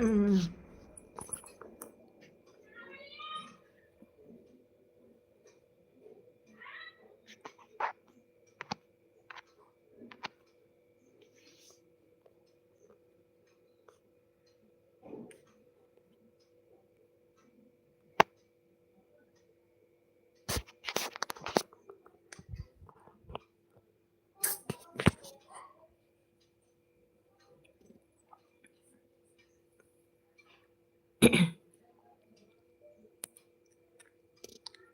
嗯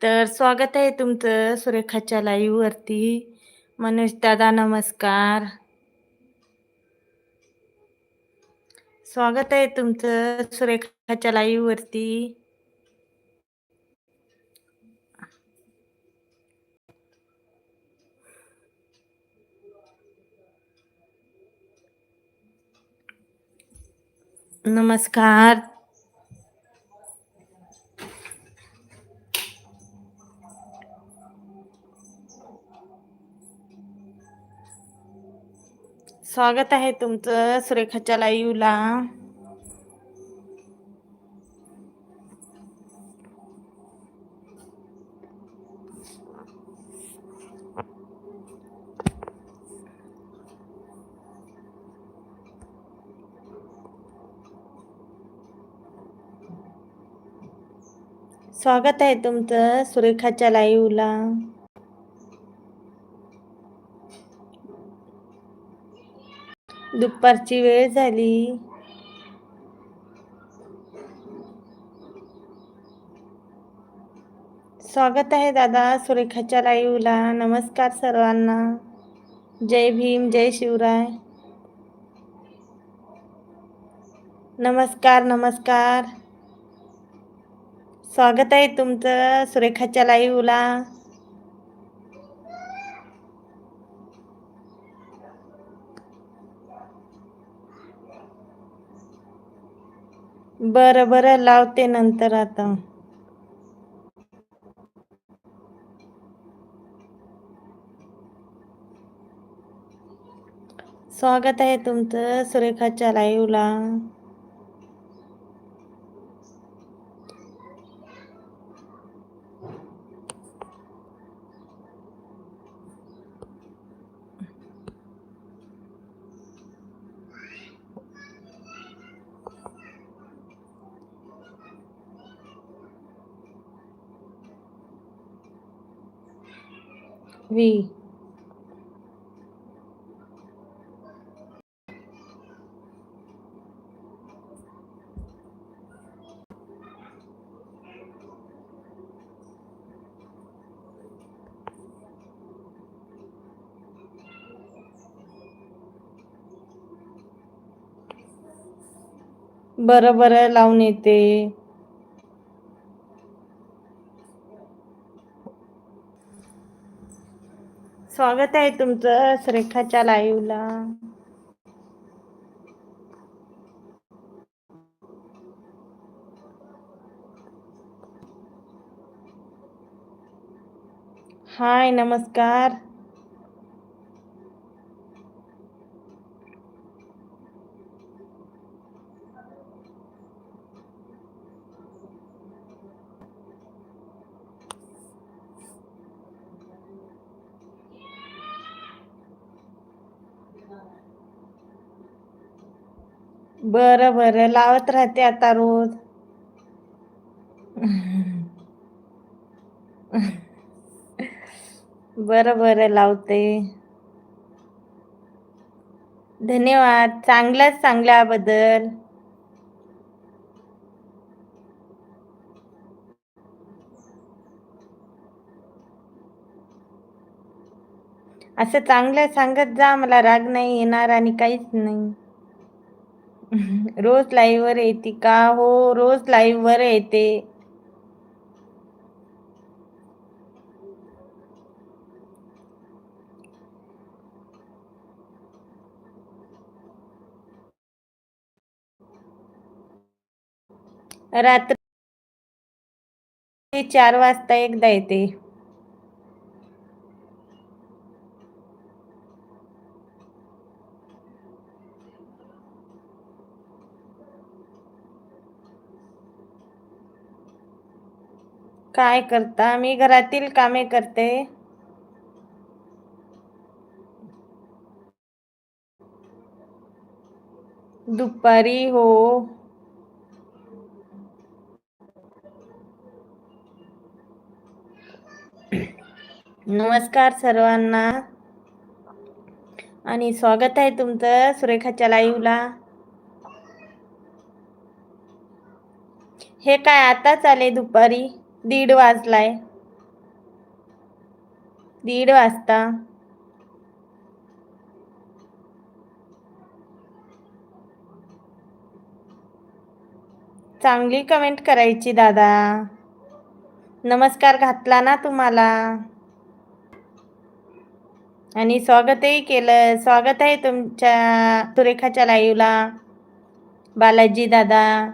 तर स्वागत आहे तुमचं सुरेखाच्या लाईव्ह वरती. मनोज दादा नमस्कार. स्वागत आहे तुमचं सुरेखाच्या लाईव्ह वरती. नमस्कार. स्वागत आहे तुमचं सुरेखाच्या लाईव्हला. स्वागत आहे तुमचं सुरेखाच्या लाईव्हला. दुपारची वेळ झाली. स्वागत आहे दादा सुरेखाच्या लाईव्हला नमस्कार सर्वांना. जय भीम जय शिवराय. नमस्कार नमस्कार. स्वागत आहे तुमचं सुरेखाच्या लाईव्हला बरं बरं. लावते नंतर आता. स्वागत आहे तुमचं सुरेखाच्या लाईव्हला वी. बरं बरं लावून येते. स्वागत आहे तुमचं श्रेखाच्या लाईव्हला हाय नमस्कार. बरं बरं. लावत राहते आता रोज. बरं बरं. लावते. धन्यवाद. चांगल्याच चांगल्याबद्दल असं चांगलं सांगत जा. मला राग नाही येणार आणि काहीच नाही. रोज लाईव्ह वर येते का? हो रोज लाईव्ह वर येते. रात्री चार वाजता एकदा येते. काय करता? मी घरातील कामे करते. दुपारी हो. नमस्कार सर्वांना. आणि स्वागत आहे तुमचं सुरेखाच्या लाईव्हला हे काय आताच आले दुपारी? दीड वाजलाय. दीड वाजता. चांगली कमेंट करायची दादा. नमस्कार घातला ना तुम्हाला? आणि स्वागतही केलं. स्वागत आहे तुमच्या सुरेखाच्या लाईव्हला बालाजी दादा.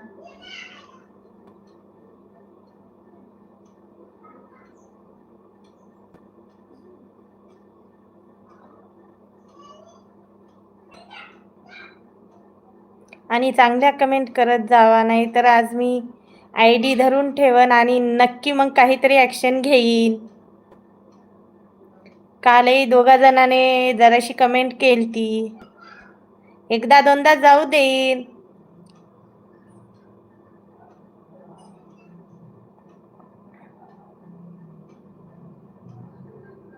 आणि चांगल्या कमेंट करत जावा नाही तर आज मी आय डी धरून ठेवन आणि नक्की मग काहीतरी ॲक्शन घेईन. कालही दोघा जणाने जराशी कमेंट केली ती एकदा दोनदा जाऊ देईन.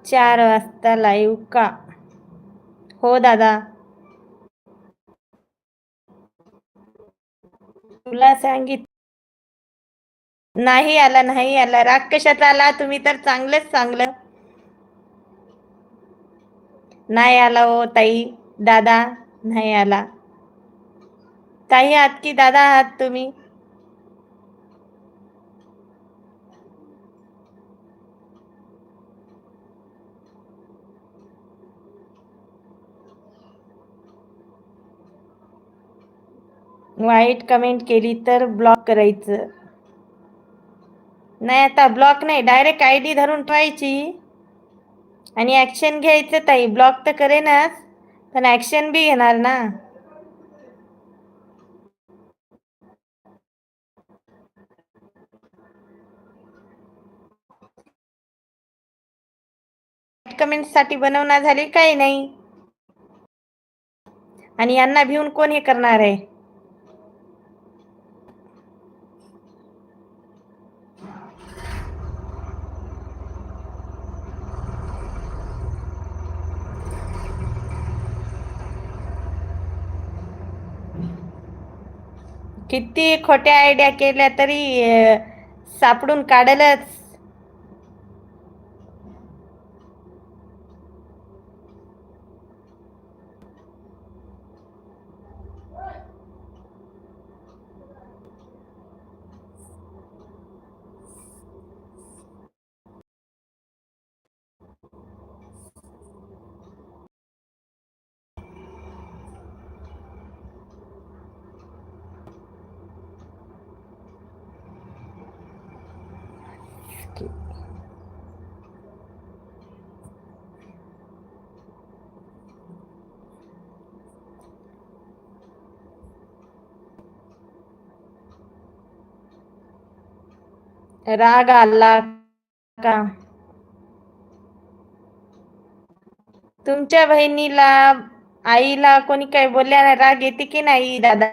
चार वाजता लाईव्ह का? हो दादा. तुला सांगित नाही आला नाही आला. राग कशात आला तुम्ही तर चांगलंच चांगलं नाही आला हो ताई. दादा नाही आला. ताई आहात की दादा आहात तुम्ही? वाईट कमेंट केली तर ब्लॉक करायचं. नाही आता ब्लॉक नाही. डायरेक्ट आय डी धरून ठेवायची. आणि ॲक्शन घ्यायचं ताई. ब्लॉक तर करेनच पण ॲक्शन बी घेणार ना. कमेंटसाठी बनवणार झाली काही नाही? आणि यांना भिवून कोण हे करणार आहे? किती खोट्या आयडिया केल्या तरी सापडून काढलच. राग आला का तुमच्या बहिणीला आईला कोणी काही बोलल्या राग येते की नाही दादा?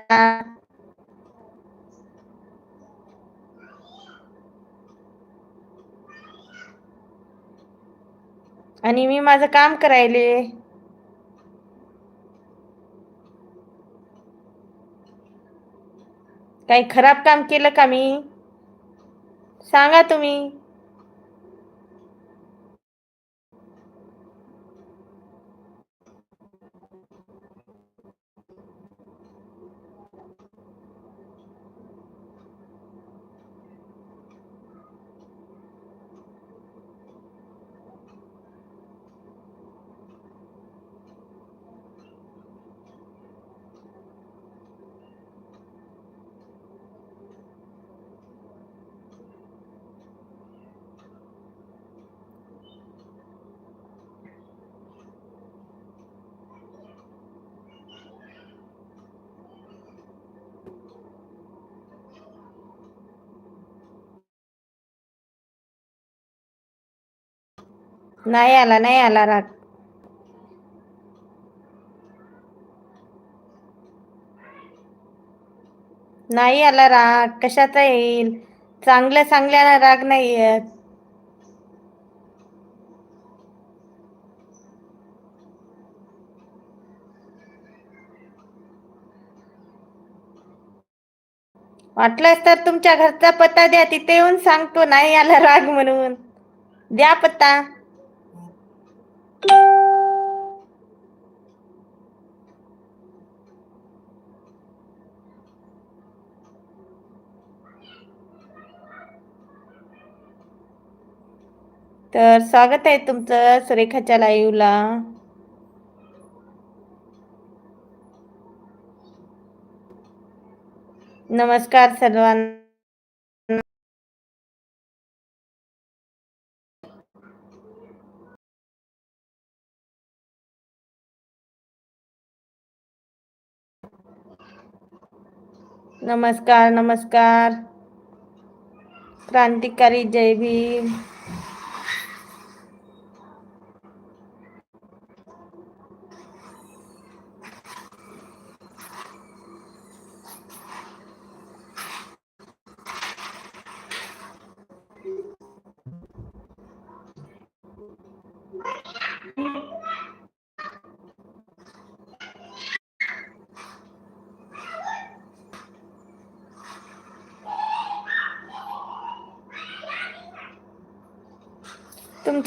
आणि मी माझं काम करायले. काही खराब काम केलं का मी? सांगा तुम्ही. नाही आला नाही आला राग. नाही आला राग. कशाचा येईल? चांगल्या चांगल्याला राग नाही येत वाटलंच तर तुमच्या घरचा पत्ता द्या. तिथे येऊन सांगतो नाही आला राग म्हणून. द्या पत्ता. तर स्वागत आहे तुमचं सुरेखाच्या लाईव्हला नमस्कार सर्वांना. नमस्कार नमस्कार. क्रांतिकारी जय भीम.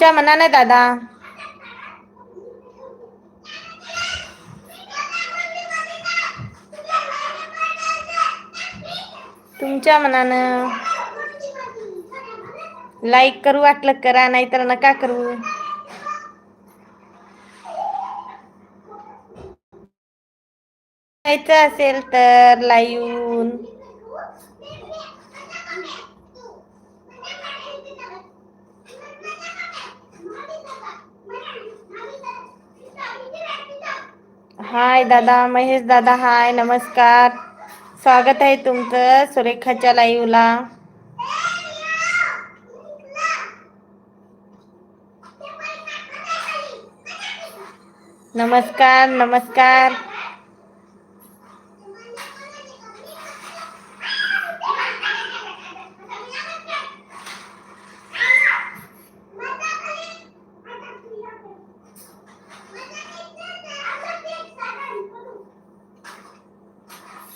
तुमच्या मनाने दादा. तुमच्या मनानं. लाईक करू वाटलं करा नाहीतर नका करू. जायचं असेल तर लाईव्ह हाय दादा महेश दादा हाय नमस्कार. स्वागत आहे तुमचं सुरेखाच्या लाईव्हला नमस्कार नमस्कार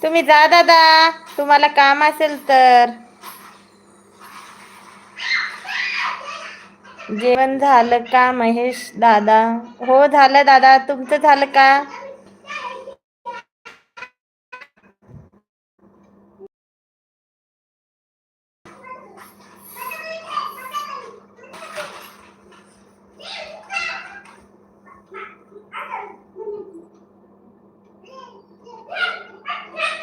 तुम्ही जा दादा तुम्हाला काम असेल तर. जेवण झालं का महेश दादा? हो झालं दादा. तुमचं झालं का?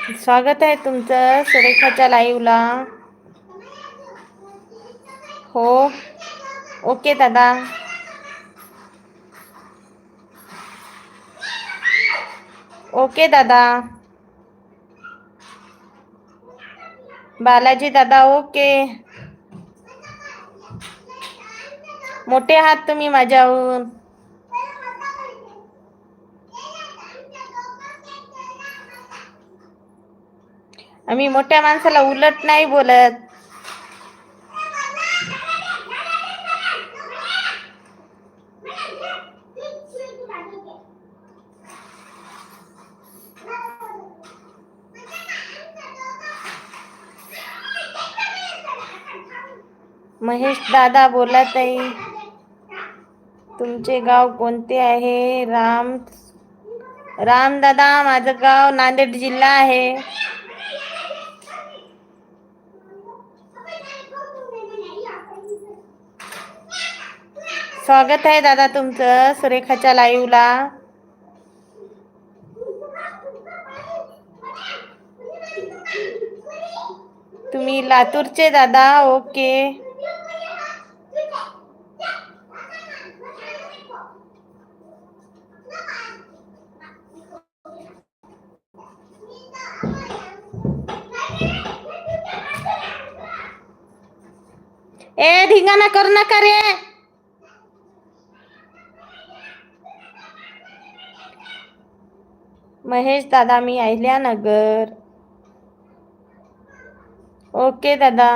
स्वागत आहे तुमचं सुरेखाच्या लाईव्हला हो. ओके दादा. ओके दादा. बालाजी दादा ओके मोठे आहात तुम्ही माझ्याहून. आम्ही मोठ्या माणसाला उलट नाही बोलत. महेश दादा बोलत ताई तुमचे गाव कोणते आहे? राम राम दादा माझं गाव नांदेड जिल्हा आहे. स्वागत आहे दादा तुमचं सुरेखाच्या लाईव्हला तुम्ही लातूरचे दादा ओके. ए धिंगाणा करू नका रे. महेश दादा मी अहिल्यानगर. ओके दादा.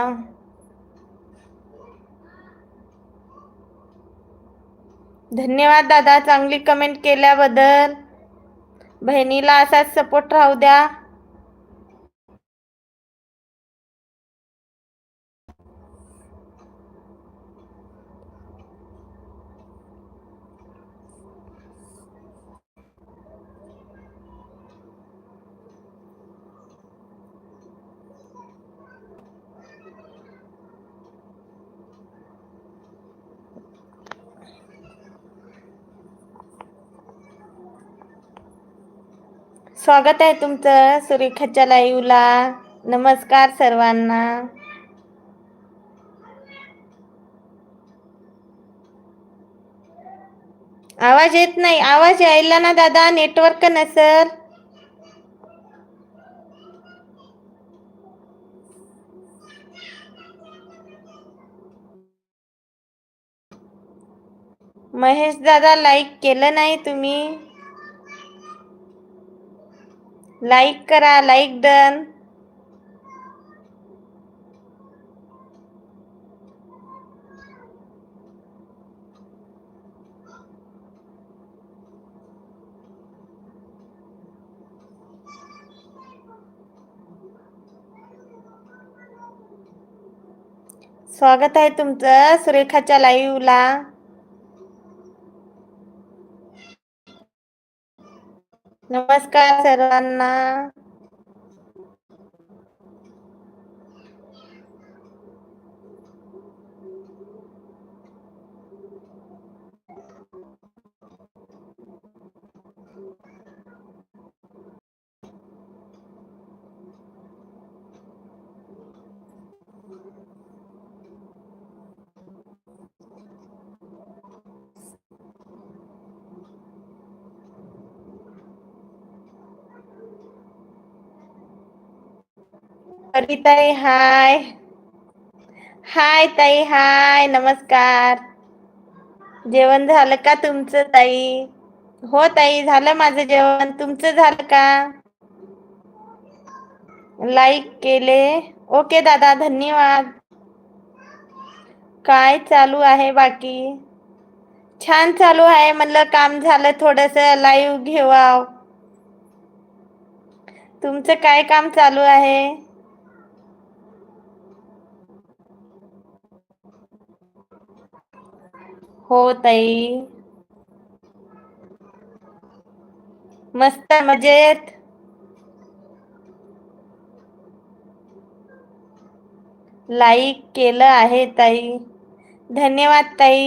धन्यवाद दादा चांगली कमेंट केल्याबद्दल. बहिणीला असाच सपोर्ट राहू द्या. स्वागत आहे तुमचं सुरेखाच्या लाईव्हला नमस्कार सर्वांना. आवाज येत नाही. आवाज यायला ना दादा नेटवर्क नसल महेश दादा लाईक केलं नाही तुम्ही? लाईक करा लाईक डन स्वागत आहे तुमचं सुरेखाच्या लाईव्हला नमस्कार सर्वांना. ताई हाय. हाय ताई हाय नमस्कार. जेवण झालं का तुमचं ताई? हो ताई झालं माझं जेवण. तुमचं झालं का? लाईक केले. ओके दादा धन्यवाद. काय चालू आहे बाकी? छान चालू आहे म्हणलं काम झालं थोडस लाईव्ह घेवा तुमचं काय काम चालू आहे? हो ताई. मस्त मजेत. लाईक केलं आहे ताई. धन्यवाद ताई.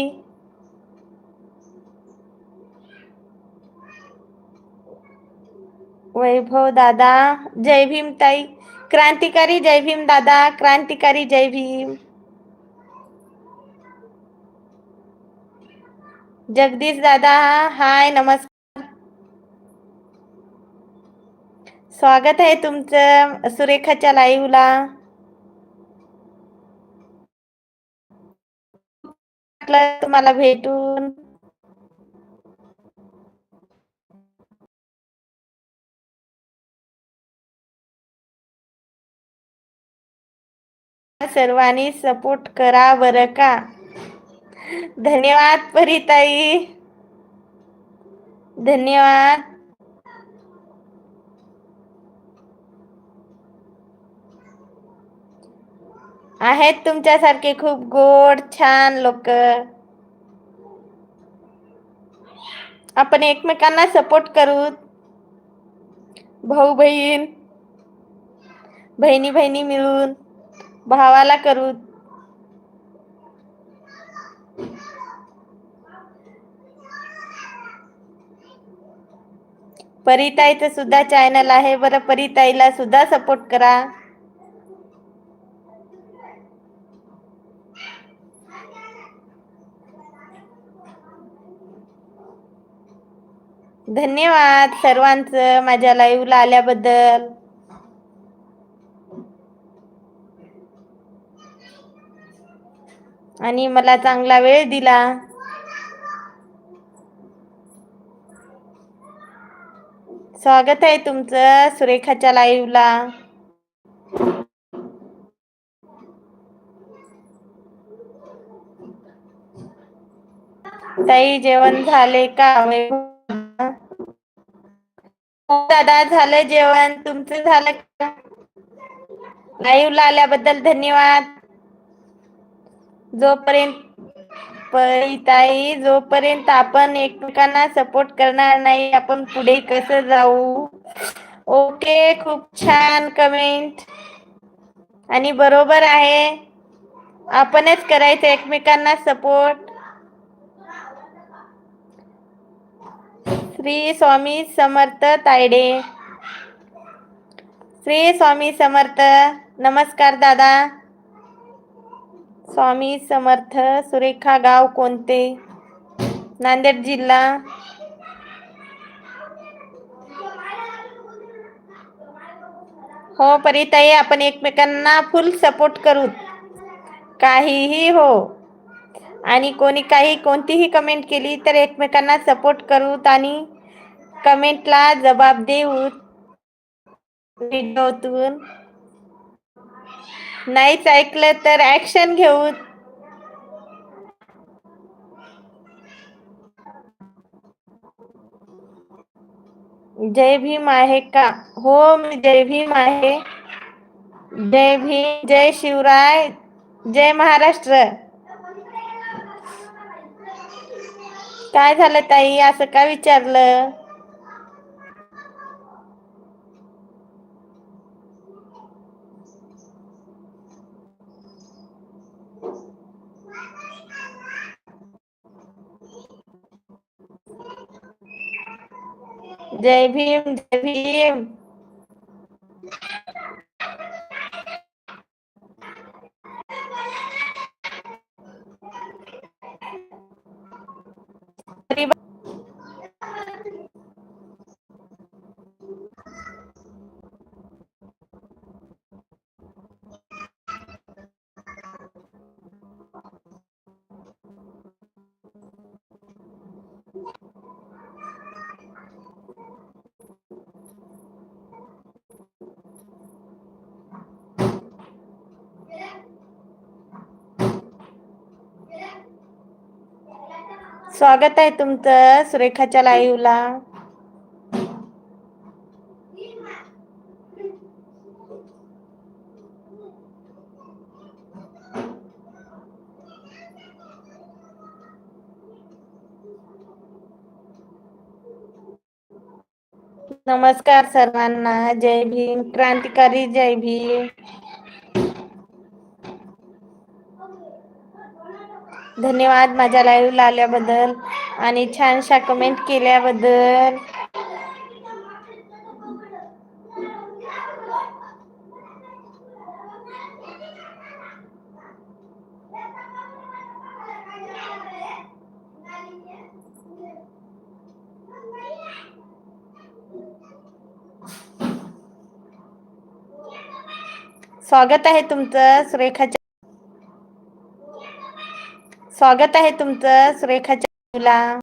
वैभव दादा जय भीम ताई. क्रांतिकारी जय भीम दादा. क्रांतिकारी जय भीम. जगदीश दादा हाय नमस्कार. स्वागत आहे तुमचं सुरेखाच्या लाईव्हला तुम्हाला भेटून? सर्वांनी सपोर्ट करा बरं का? धन्यवाद परिताई. धन्यवाद. आहेत तुमच्यासारखे खूप गोड छान लोक. आपण एकमेकांना सपोर्ट करू. भाऊ बहीण बहिणी बहिणी मिळून भावाला करू. परिताईचं सुद्धा चॅनल आहे. बरं परिताईला सुद्धा सपोर्ट करा. धन्यवाद सर्वांचं माझ्या लाईव्हला आल्याबद्दल. आणि मला चांगला वेळ दिला. स्वागत आहे तुमचं सुरेखाच्या लाईव्हला ताई जेवण झाले का? हो, दादा झालं जेवण. तुमचं झालं का? लाईव्हला आल्याबद्दल धन्यवाद. जोपर्यंत ताई जोपर्यंत आपण एकमेकांना सपोर्ट करणार नाही आपण पुढे कसं जाऊ? ओके खूप छान कमेंट आणि बरोबर आहे. आपणच करायचं एकमेकांना सपोर्ट श्री स्वामी समर्थ तायडे. श्री स्वामी समर्थ नमस्कार दादा. स्वामी समर्थ सुरेखा गाव कोणते? नांदेड जिल्हा. हो परिताई आपण एकमेकांना फुल सपोर्ट करू. काहीही हो. आणि कोणी काही कोणतीही कमेंट केली तर एकमेकांना सपोर्ट करूत आणि कमेंटला जबाब देऊ व्हिडिओतून नाहीच ऐकलं तर ऍक्शन घेऊ. जय भीम आहे का? हो मी जय भीम आहे. जय भीम जय शिवराय जय महाराष्ट्र. काय झालं ताई? असं का विचारलं? जय भीम जय भीम स्वागत आहे तुमचं सुरेखाच्या लाईव्हला नमस्कार सर्वांना. जय भीम. क्रांतिकारी जय भीम. धन्यवाद माझ्या लाईव्हला आल्याबद्दल आणि छानशा कमेंट केल्याबद्दल. स्वागत आहे तुमचं सुरेखाच्या स्वागत आहे तुमचं सुरेखाच्या